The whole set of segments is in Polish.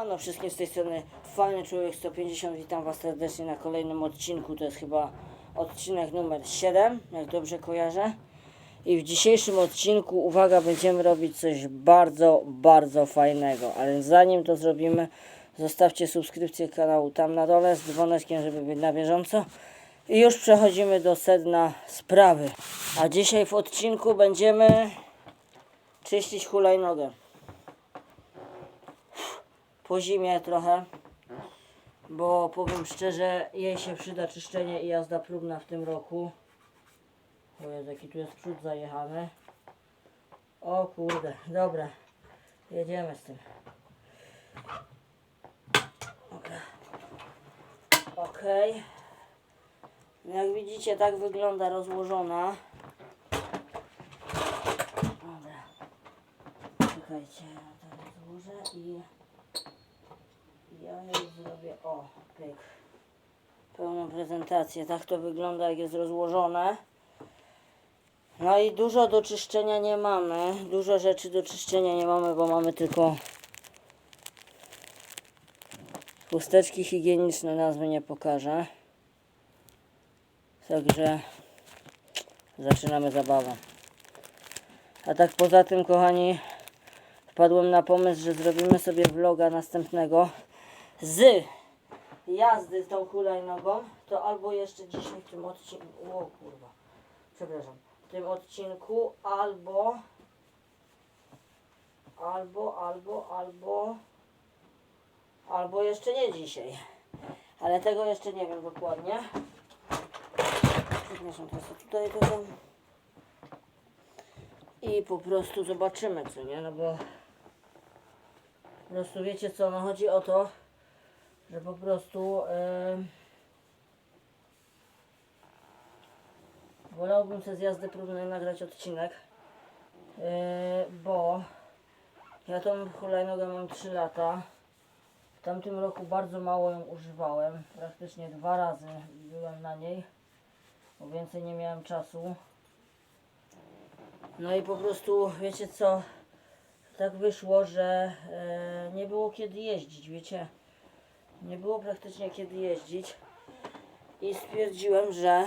Siemano wszystkim z tej strony Fajny Człowiek 150 Witam Was serdecznie na kolejnym odcinku. To jest chyba odcinek numer 7 Jak dobrze kojarzę. I w dzisiejszym odcinku, uwaga, będziemy robić coś bardzo, bardzo fajnego. Ale zanim to zrobimy Zostawcie subskrypcję kanału tam na dole Z dzwoneczkiem, żeby być na bieżąco. I już przechodzimy do sedna sprawy. A dzisiaj w odcinku będziemy Czyścić hulajnogę po zimie trochę, bo powiem szczerze, jej się przyda czyszczenie i jazda próbna w tym roku. O Jezu, jaki tu jest przód zajechany. O kurde, dobra, jedziemy z tym. No Jak widzicie, tak wygląda rozłożona. Dobra. Czekajcie, ja to rozłożę i... Ja jej zrobię, o, pyk. Pełną prezentację. Tak to wygląda, jak jest rozłożone. No i dużo do czyszczenia nie mamy. Dużo rzeczy do czyszczenia nie mamy, bo mamy tylko chusteczki higieniczne, nazwy nie pokażę. Także zaczynamy zabawę. A tak poza tym, kochani, wpadłem na pomysł, że zrobimy sobie vloga następnego z jazdy tą hulajnogą, to albo jeszcze dzisiaj w tym odcinku, o kurwa, przepraszam, w tym odcinku, albo, albo, albo, albo, albo jeszcze nie dzisiaj, ale tego jeszcze nie wiem dokładnie. Przepraszam, to tutaj to są. I po prostu zobaczymy, co nie, no bo po prostu wiecie co, no chodzi o to, że po prostu wolałbym sobie z jazdy próbnej nagrać odcinek, bo ja tą hulajnogę mam 3 lata. W tamtym roku bardzo mało ją używałem, praktycznie dwa razy byłem na niej, bo więcej nie miałem czasu. No i po prostu, wiecie co, tak wyszło, że nie było kiedy jeździć, wiecie. Nie było praktycznie kiedy jeździć. I stwierdziłem, że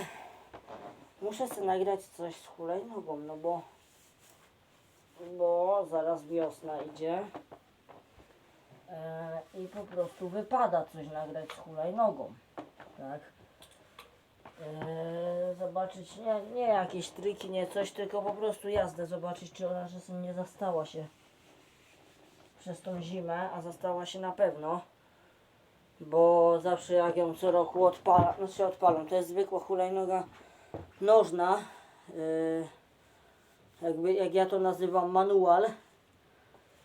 muszę sobie nagrać coś z hulajnogą, no bo bo zaraz wiosna idzie. E, I po prostu wypada coś nagrać z hulajnogą. Tak. E, zobaczyć, nie, nie jakieś triki, nie coś, tylko po prostu jazdę zobaczyć, czy ona czasem nie zastała się przez tą zimę, a zastała się na pewno. Bo zawsze jak ją co roku odpalam, znaczy odpalam, to jest zwykła hulajnoga nożna. Yy, jakby, jak ja to nazywam manual.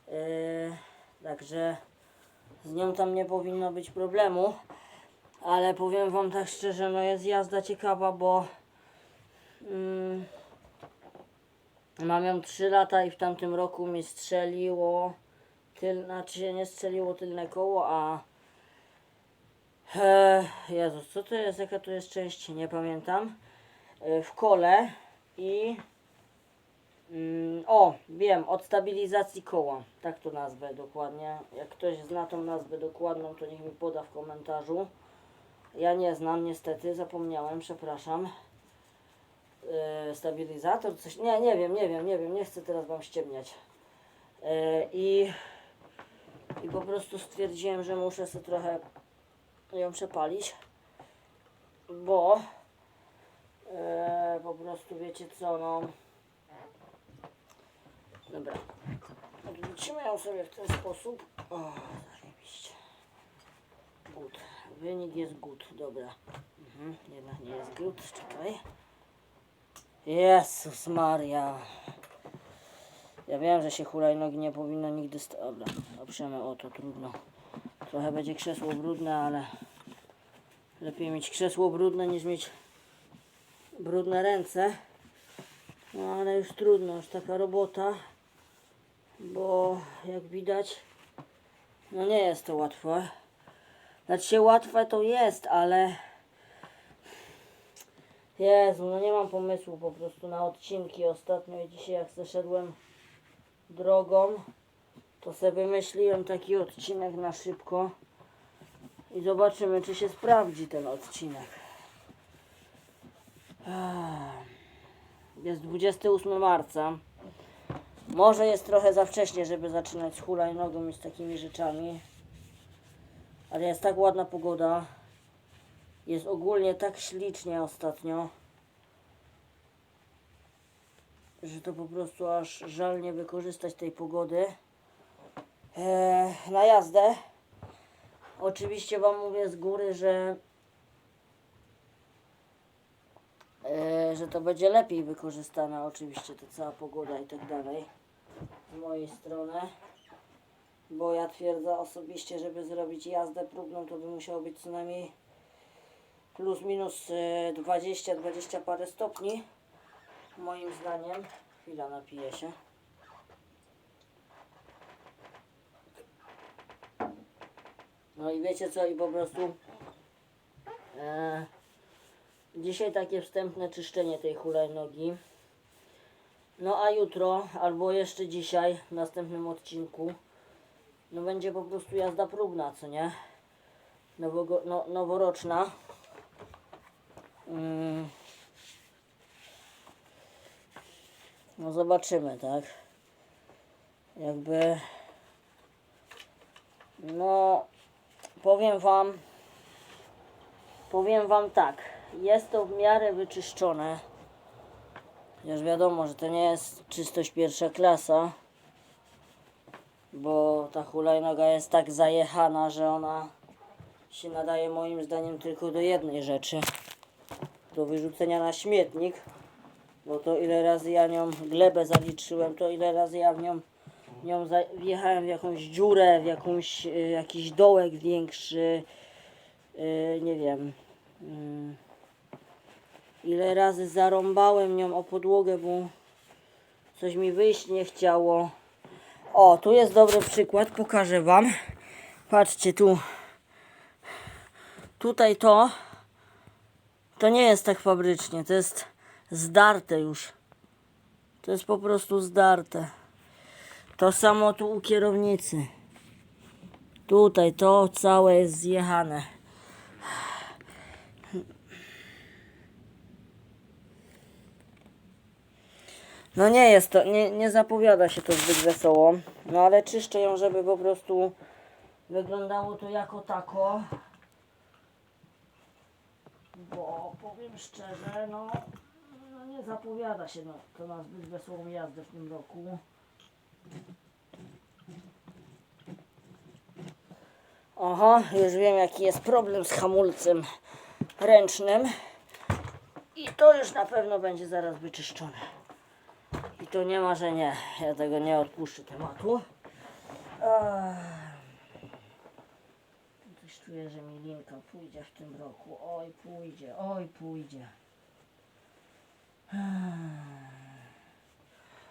Yy, także z nią tam nie powinno być problemu. Ale powiem wam tak szczerze, no jest jazda ciekawa, bo mm, mam ją 3 lata i w tamtym roku mi strzeliło tyl, znaczy nie strzeliło tylne koło, a e, Jezus, co to jest, jaka to jest część, nie pamiętam, e, w kole i mm, o, wiem, od stabilizacji koła, tak to nazwę dokładnie, jak ktoś zna tą nazwę dokładną, to niech mi poda w komentarzu. Ja nie znam, niestety, zapomniałem, przepraszam. E, stabilizator, coś, nie, nie wiem, nie wiem, nie wiem, nie chcę teraz wam ściemniać. E, I, I po prostu stwierdziłem, że muszę sobie trochę ją przepalić, bo e, po prostu wiecie co, no. Dobra, odwrócimy ją sobie w ten sposób. O, zajebiście. Good. Wynik jest good, dobra. Mhm, jednak nie jest good, czekaj. Jezus Maria. Ja wiem, że się hulajnogi nie powinno nigdy... Dobra, oprzemy o to, trudno. Trochę będzie krzesło brudne, ale lepiej mieć krzesło brudne niż mieć brudne ręce. No ale już trudno, już taka robota, bo jak widać, no nie jest to łatwe. Znaczy łatwe to jest, ale Jezu, no nie mam pomysłu po prostu na odcinki ostatnio i dzisiaj jak zeszedłem drogą, to sobie wymyśliłem taki odcinek na szybko i zobaczymy, czy się sprawdzi ten odcinek. Jest 28 marca. Może jest trochę za wcześnie, żeby zaczynać z hulajnogą i z takimi rzeczami. Ale jest tak ładna pogoda. Jest ogólnie tak ślicznie ostatnio, że to po prostu aż żal nie wykorzystać tej pogody e, na jazdę. Oczywiście Wam mówię z góry, że e, że to będzie lepiej wykorzystana oczywiście ta cała pogoda i tak dalej z mojej strony. Bo ja twierdzę osobiście, żeby zrobić jazdę próbną, to by musiało być co najmniej plus minus e, 20-20 parę stopni. Moim zdaniem. Chwila, napiję się. No i wiecie co, i po prostu e, dzisiaj takie wstępne czyszczenie tej hulajnogi. No a jutro, albo jeszcze dzisiaj, w następnym odcinku, no będzie po prostu jazda próbna, co nie? Nowogo, no, noworoczna. Mm. No zobaczymy, tak? Jakby... No... Powiem wam... Powiem wam tak. Jest to w miarę wyczyszczone. Chociaż wiadomo, że to nie jest czystość pierwsza klasa. Bo ta hulajnoga jest tak zajechana, że ona się nadaje moim zdaniem tylko do jednej rzeczy. Do wyrzucenia na śmietnik. Bo to ile razy ja nią glebę zaliczyłem, to ile razy ja w nią, nią za, wjechałem w jakąś dziurę, w jakąś, y, jakiś dołek większy, y, nie wiem. Mm. ile razy zarąbałem nią o podłogę, bo coś mi wyjść nie chciało. O, tu jest dobry przykład, pokażę Wam. Patrzcie tu. Tutaj to, to nie jest tak fabrycznie, to jest zdarte już. To jest po prostu zdarte. To samo tu u kierownicy. Tutaj to całe jest zjechane. No nie jest to, nie, nie zapowiada się to zbyt wesoło. No ale czyszczę ją, żeby po prostu wyglądało to jako tako. Bo powiem szczerze, no, no nie zapowiada się no, to na zbyt wesołą jazdę w tym roku. Oho, już wiem jaki jest problem z hamulcem ręcznym. I to już na pewno będzie zaraz wyczyszczone. I to nie ma, że nie. Ja tego nie odpuszczę tematu. Coś czuję, że mi linka pójdzie w tym roku. Oj, pójdzie, oj, pójdzie.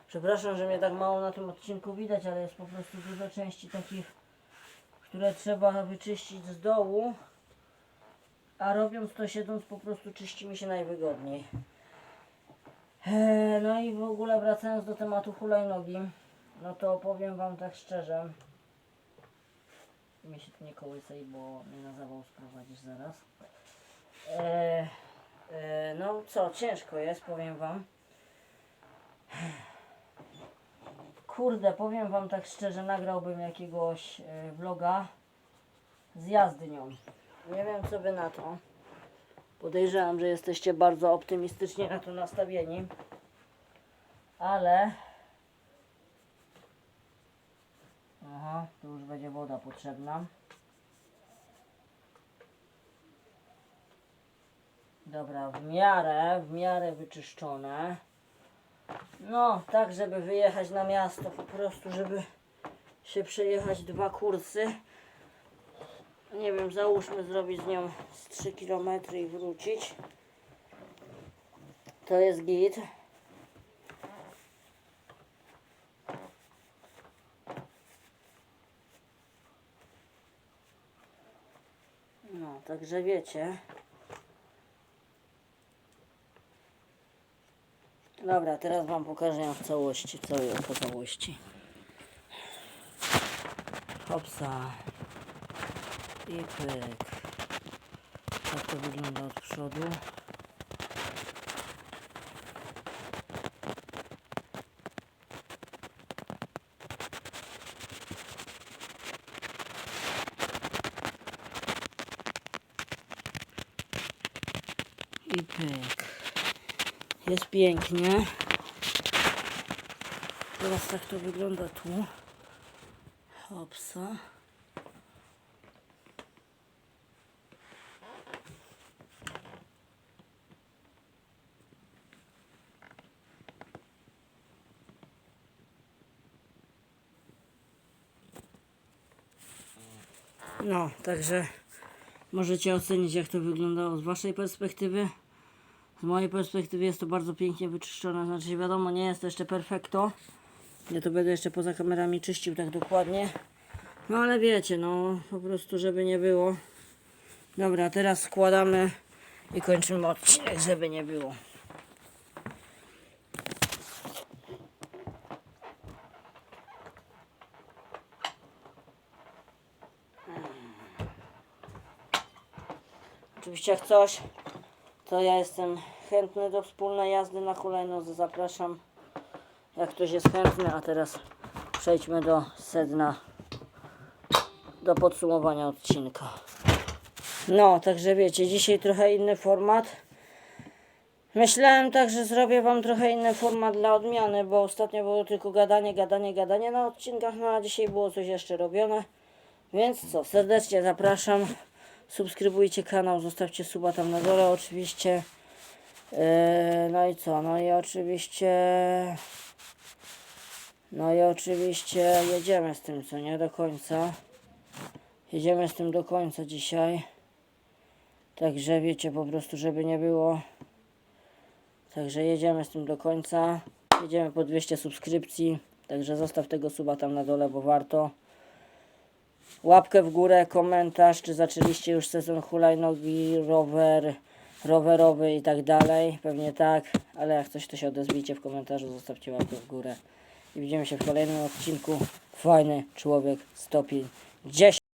Przepraszam, że mnie tak mało na tym odcinku widać, ale jest po prostu dużo części takich, które trzeba wyczyścić z dołu. A robiąc to siedząc po prostu czyści mi się najwygodniej. No i w ogóle wracając do tematu hulajnogi, no to powiem Wam tak szczerze. Mi się tu nie bo mnie na zawał sprowadzisz zaraz. Eee, eee, no co, ciężko jest, powiem Wam. Kurde, powiem Wam tak szczerze, nagrałbym jakiegoś e, vloga z jazdy nią. Nie wiem, co Wy na to. Podejrzewam, że jesteście bardzo optymistycznie na to nastawieni. Ale... Aha, tu już będzie woda potrzebna. Dobra, w miarę, w miarę wyczyszczone. No, tak, żeby wyjechać na miasto, po prostu, żeby się przejechać dwa kursy. Nie wiem, załóżmy zrobić z nią z 3 km i wrócić. To jest git. No, także wiecie. Dobra, teraz Wam pokażę w całości, całej okazałości. hopsa i pyk. Tak to wygląda od przodu. I pyk. Jest pięknie. Teraz tak to wygląda tu. Hopsa. No, także możecie ocenić jak to wyglądało z waszej perspektywy. Z mojej perspektywy jest to bardzo pięknie wyczyszczone. Znaczy wiadomo, nie jest to jeszcze perfekto. Ja to będę jeszcze poza kamerami czyścił tak dokładnie. No ale wiecie, no po prostu żeby nie było. Dobra, teraz składamy i kończymy odcinek, żeby nie było. Oczywiście jak coś, to ja jestem chętny do wspólnej jazdy na hulajnodze. Zapraszam, jak ktoś jest chętny. A teraz przejdźmy do sedna, do podsumowania odcinka. No, także wiecie, dzisiaj trochę inny format. Myślałem tak, że zrobię Wam trochę inny format dla odmiany, bo ostatnio było tylko gadanie, gadanie, gadanie na odcinkach, no a dzisiaj było coś jeszcze robione. Więc co, serdecznie zapraszam. Subskrybujcie kanał, zostawcie suba tam na dole oczywiście. Yy, no i co? No i oczywiście. No i oczywiście jedziemy z tym, co nie do końca. Jedziemy z tym do końca dzisiaj. Także wiecie po prostu, żeby nie było. Także jedziemy z tym do końca. Jedziemy po 200 subskrypcji. Także zostaw tego suba tam na dole, bo warto. Łapkę w górę, komentarz, czy zaczęliście już sezon hulajnogi, rower, rowerowy i tak dalej. Pewnie tak, ale jak coś to się odezwijcie w komentarzu, zostawcie łapkę w górę. I widzimy się w kolejnym odcinku. Fajny człowiek stopień 10.